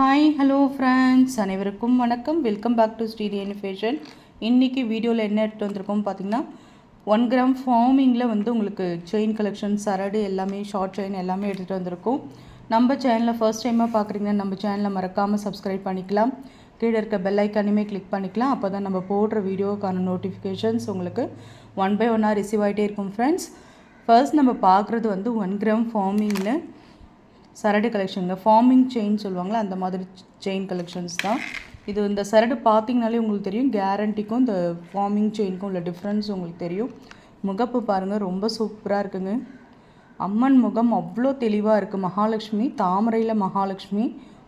Hi hello friends அனைவருக்கும் வணக்கம். Welcome back to Sritheni fashion இன்றைக்கி வீடியோவில் என்ன எடுத்து வந்திருக்கோம் பார்த்தீங்கன்னா ஒன் கிராம் ஃபார்மிங்கில் வந்து உங்களுக்கு செயின் கலெக்ஷன் சரடு எல்லாமே ஷார்ட் செயின் எல்லாமே எடுத்துகிட்டு வந்திருக்கோம். நம்ம சேனலில் ஃபர்ஸ்ட் டைமாக பார்க்குறீங்கன்னா நம்ம சேனலை மறக்காமல் சப்ஸ்கிரைப் பண்ணிக்கலாம். கீழே இருக்க பெல் ஐக்கானுமே கிளிக் பண்ணிக்கலாம். அப்போ தான் நம்ம போடுற வீடியோக்கான நோட்டிஃபிகேஷன்ஸ் உங்களுக்கு ஒன் பை ஒன்னாக ரிசீவ் ஆகிட்டே இருக்கும் ஃப்ரெண்ட்ஸ் ஃபர்ஸ்ட் நம்ம பார்க்குறது வந்து ஒன் கிராம் ஃபார்மிங்கில் சரடு கலெக்ஷனுங்க ஃபார்மிங் செயின் சொல்லுவாங்களே அந்த மாதிரி செயின் கலெக்ஷன்ஸ் தான். இது இந்த சரடு பார்த்தீங்கனாலே உங்களுக்கு தெரியும். கேரண்டிக்கும் இந்த ஃபார்மிங் செயினுக்கும் உள்ள டிஃப்ரென்ஸ் உங்களுக்கு தெரியும். முகப்பு பாருங்கள் ரொம்ப சூப்பராக இருக்குங்க. அம்மன் முகம் அவ்வளோ தெளிவாக இருக்குது மகாலட்சுமி தாமரையில் மகாலட்சுமி.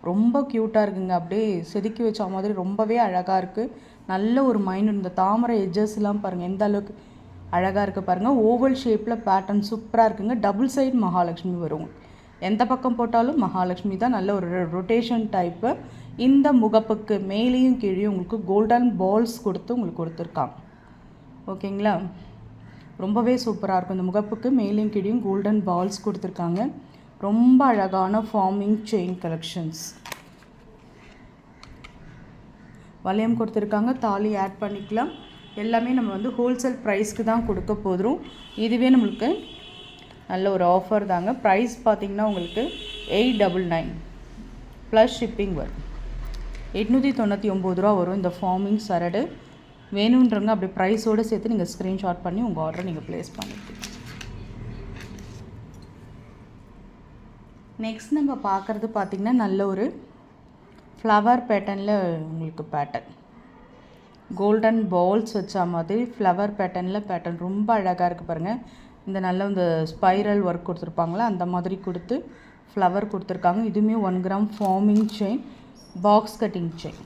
ரொம்ப க்யூட்டாக இருக்குங்க. அப்படியே செதுக்கி வச்ச மாதிரி ரொம்பவே அழகாக இருக்குது நல்ல ஒரு மைண்ட் இந்த தாமரை எஜ்ஜஸ்லாம் பாருங்கள் எந்த அளவுக்கு அழகாக இருக்குது பாருங்கள் ஓவல் ஷேப்பில் பேட்டர்ன் சூப்பராக இருக்குங்க. டபுள் சைட் மகாலட்சுமி வரும். எந்த பக்கம் போட்டாலும் மகாலட்சுமி தான் நல்ல ஒரு ரொட்டேஷன் டைப்பு இந்த முகப்புக்கு மேலேயும் கீழே உங்களுக்கு கோல்டன் பால்ஸ் கொடுத்து உங்களுக்கு கொடுத்துருக்காங்க. ஓகேங்களா? ரொம்பவே சூப்பராக இருக்கும். இந்த முகப்புக்கு மேலேயும் கீழேயும் கோல்டன் பால்ஸ் கொடுத்துருக்காங்க. ரொம்ப அழகான ஃபார்மிங் செயின் கலெக்ஷன்ஸ் வளையம் கொடுத்துருக்காங்க. தாலி ஆட் பண்ணிக்கலாம். எல்லாமே நம்ம வந்து ஹோல்சேல் ப்ரைஸ்க்கு தான் கொடுக்க போதும். இதுவே நம்மளுக்கு நல்ல ஒரு ஆஃபர் தாங்க. ப்ரைஸ் பார்த்திங்கன்னா உங்களுக்கு eight double nine plus shipping வரும் எட்நூற்றி தொண்ணூற்றி ஒம்பது ரூபா வரும் இந்த ஃபார்மிங் சரடு. வேணுன்றவங்க அப்படி ப்ரைஸோடு சேர்த்து நீங்கள் ஸ்க்ரீன்ஷாட் பண்ணி உங்கள் ஆர்டரை நீங்கள் ப்ளேஸ் பண்ணிக்கலாம். நெக்ஸ்ட் நம்ம பார்க்குறது பார்த்திங்கன்னா நல்ல ஒரு ஃப்ளவர் பேட்டர்னில் உங்களுக்கு பேட்டர்ன் கோல்டன் பால்ஸ் வச்ச மாதிரி ஃப்ளவர் பேட்டர்னில் பேட்டர்ன் ரொம்ப அழகாக இருக்குது பாருங்கள் இந்த நல்ல இந்த ஸ்பைரல் ஒர்க் கொடுத்துருப்பாங்களா அந்த மாதிரி கொடுத்து ஃப்ளவர் கொடுத்துருக்காங்க. இதுவுமே one gram forming chain box cutting chain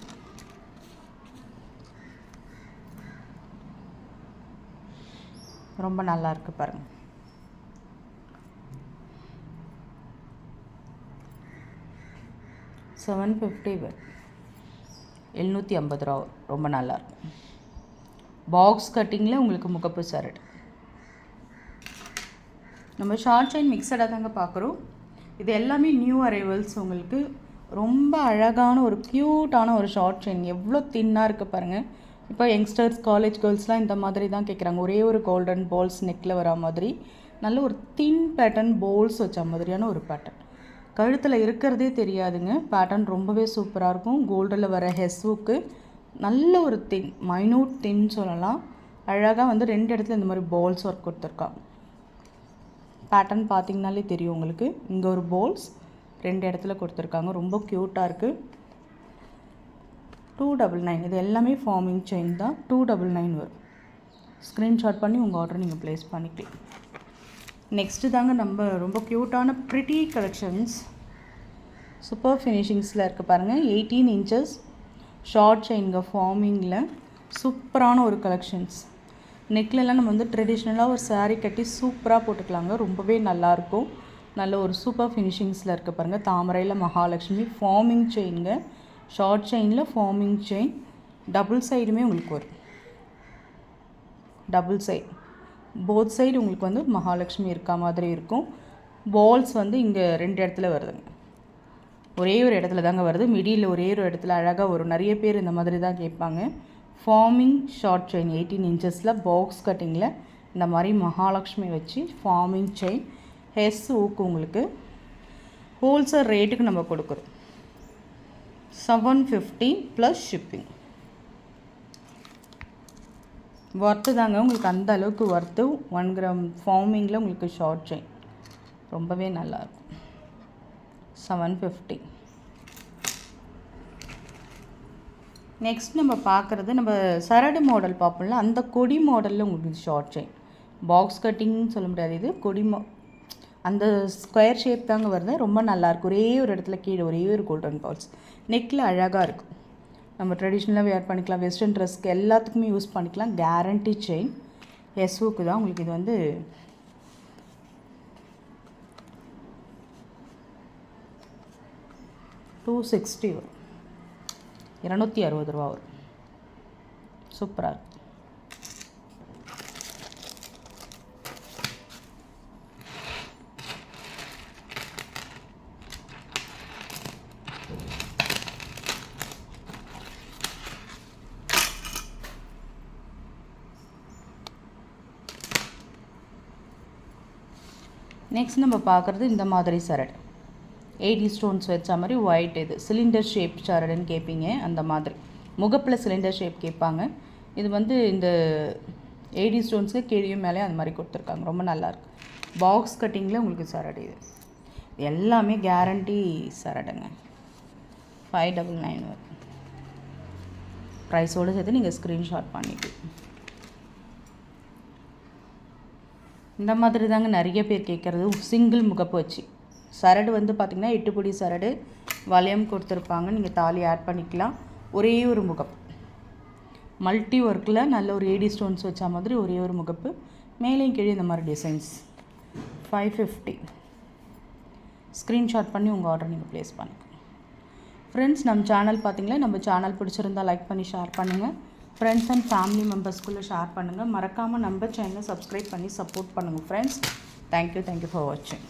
ரொம்ப நல்லா இருக்கு பாருங்கள் செவன் ஃபிஃப்டி எழுநூற்றி ஐம்பது ரூபா ரொம்ப நல்லாயிருக்கும் பாக்ஸ் கட்டிங்கில் உங்களுக்கு முகப்பு சரடு. நம்ம ஷார்ட் செயின் மிக்சடாக தாங்க பார்க்குறோம் இது எல்லாமே நியூ அரைவல்ஸ் உங்களுக்கு. ரொம்ப அழகான ஒரு க்யூட்டான ஒரு ஷார்ட் செயின் எவ்வளோ தின்னாக இருக்குது பாருங்கள் இப்போ யங்ஸ்டர்ஸ் காலேஜ் கேர்ள்ஸ்லாம் இந்த மாதிரி தான் கேட்குறாங்க ஒரே ஒரு கோல்டன் பால்ஸ் நெக்கில் வரா மாதிரி. நல்ல ஒரு தின் பேட்டர்ன் போல்ஸ் வச்ச மாதிரியான ஒரு பேட்டர்ன் கழுத்தில் இருக்கிறதே தெரியாதுங்க. பேட்டர்ன் ரொம்பவே சூப்பராக இருக்கும். கோல்டில் வர ஹெஸ்வுக்கு நல்ல ஒரு தின் மைனூட் தின் சொல்லலாம். அழகாக வந்து ரெண்டு இடத்துல இந்த மாதிரி பால்ஸ் ஒர்க் கொடுத்துருக்காங்க பேட்டர்ன் பார்த்தீங்கனாலே தெரியும் உங்களுக்கு. இங்கே ஒரு போல்ஸ் ரெண்டு இடத்துல கொடுத்துருக்காங்க. ரொம்ப க்யூட்டாக இருக்குது டூ டபுள் நைன் இது எல்லாமே ஃபார்மிங் செயின் தான். டூ டபுள் நைன் வரும். ஸ்க்ரீன்ஷாட் பண்ணி உங்கள் ஆர்டர் நீங்கள் ப்ளேஸ் பண்ணிக்கலாம். நெக்ஸ்ட்டு தாங்க நம்ம ரொம்ப க்யூட்டான ப்ரிட்டி கலெக்ஷன்ஸ் சூப்பர் ஃபினிஷிங்ஸில் இருக்குது பாருங்கள் எயிட்டீன் இன்ச்சஸ் ஷார்ட் செயின்க ஃபார்மிங்கில் சூப்பரான ஒரு கலெக்ஷன்ஸ் நெக்லெல்லாம் நம்ம வந்து ட்ரெடிஷ்னலாக ஒரு சாரீ கட்டி சூப்பராக போட்டுக்கலாங்க. ரொம்பவே நல்லாயிருக்கும் நல்ல ஒரு சூப்பர் ஃபினிஷிங்ஸில் இருக்க பாருங்கள் தாமரையில் மகாலட்சுமி ஃபார்மிங் செயின்ங்க ஷார்ட் செயினில் ஃபார்மிங் செயின் டபுள் சைடுமே உங்களுக்கு வரும். டபுள் சைடு போத் சைடு உங்களுக்கு வந்து மகாலட்சுமி இருக்கா மாதிரி இருக்கும். பால்ஸ் வந்து இங்கே ரெண்டு இடத்துல வருதுங்க. ஒரே ஒரு இடத்துல தாங்க வருது. மிடியில் ஒரே ஒரு இடத்துல அழகாக வரும். நிறைய பேர் இந்த மாதிரி தான் கேட்பாங்க. ஃபார்மிங் ஷார்ட் செயின் எயிட்டீன் இன்ச்சஸில் பாக்ஸ் கட்டிங்கில் இந்த மாதிரி மகாலட்சுமி வச்சு ஃபார்மிங் செயின் ஹெஸ் ஊக்கு உங்களுக்கு ஹோல்சேல் ரேட்டுக்கு நம்ம கொடுக்குறோம். Seven fifty plus shipping worth தாங்க உங்களுக்கு அந்த அளவுக்கு ஒர்த்து ஒன் கிராம் ஃபார்மிங்கில் உங்களுக்கு ஷார்ட் செயின் ரொம்பவே நல்லாயிருக்கும் செவன் ஃபிஃப்டி நெக்ஸ்ட் நம்ம பார்க்குறது நம்ம சரடு மாடல் பார்ப்போம்ல அந்த கொடி மாடலில் உங்களுக்கு ஷார்ட் செயின் பாக்ஸ் கட்டிங்னு சொல்ல முடியாது இது கொடி மா அந்த ஸ்கொயர் ஷேப் தாங்க வருது. ரொம்ப நல்லாயிருக்கும் ஒரே ஒரு இடத்துல கீழே ஒரே ஒரு கோல்டன் பால்ஸ் நெக்கில் அழகாக இருக்கும். நம்ம ட்ரெடிஷ்னலாக வேர் பண்ணிக்கலாம். வெஸ்டர்ன் ட்ரெஸ்க்கு எல்லாத்துக்குமே யூஸ் பண்ணிக்கலாம். கேரண்டி செயின் எஸ்ஓக்கு தான் உங்களுக்கு இது வந்து டூ சிக்ஸ்டி வரும். இரநூத்தி அறுபது ரூபா வரும். சூப்பராக இருக்கும் நெக்ஸ்ட் நம்ம பார்க்குறது இந்த மாதிரி சரடு. எயிட்டி ஸ்டோன்ஸ் வச்ச மாதிரி ஒயிட் இது. சிலிண்டர் ஷேப் சரடுன்னு கேட்பீங்க அந்த மாதிரி. முகப்பில் சிலிண்டர் ஷேப் கேட்பாங்க இது வந்து இந்த எயிட்டி ஸ்டோன்ஸு கீழேயும் மேலே அந்த மாதிரி கொடுத்துருக்காங்க. ரொம்ப நல்லாயிருக்கு பாக்ஸ் கட்டிங்கில் உங்களுக்கு சரடு இது. எல்லாமே கேரண்டி சரடுங்க. ஃபைவ் டபுள் நைன் வரும். ப்ரைஸோடு சேர்த்து நீங்கள் ஸ்க்ரீன்ஷாட் பண்ணிக்கலாம் இந்த மாதிரி தாங்க நிறைய பேர் கேட்குறது. சிங்கிள் முகப்பு வச்சு. சரடு வந்து பார்த்திங்கன்னா எட்டுப்பொடி சரடு வளையம் கொடுத்துருப்பாங்க. நீங்கள் தாலி ஆட் பண்ணிக்கலாம். ஒரே ஒரு முகப்பு. மல்டி ஒர்க்கில் நல்ல ஒரு ஏடி ஸ்டோன்ஸ் வச்ச மாதிரி ஒரே ஒரு முகப்பு. மேலேயும் கீழே இந்த மாதிரி டிசைன்ஸ் ஃபைவ் ஃபிஃப்டி ஸ்க்ரீன்ஷாட் பண்ணி உங்கள் ஆர்டர் நீங்கள் ப்ளேஸ் பண்ணிக்கோங்க. ஃப்ரெண்ட்ஸ் நம்ம சேனல் பார்த்திங்களா? நம்ம சேனல் பிடிச்சிருந்தா லைக் பண்ணி ஷேர் பண்ணுங்கள் ஃப்ரெண்ட்ஸ் அண்ட் ஃபேமிலி மெம்பர்ஸ்குள்ளே ஷேர் பண்ணுங்கள் மறக்காமல் நம்ம சேனலை சப்ஸ்கிரைப் பண்ணி சப்போர்ட் பண்ணுங்கள் ஃப்ரெண்ட்ஸ் தேங்க்யூ தேங்க்யூ ஃபார் வாட்சிங்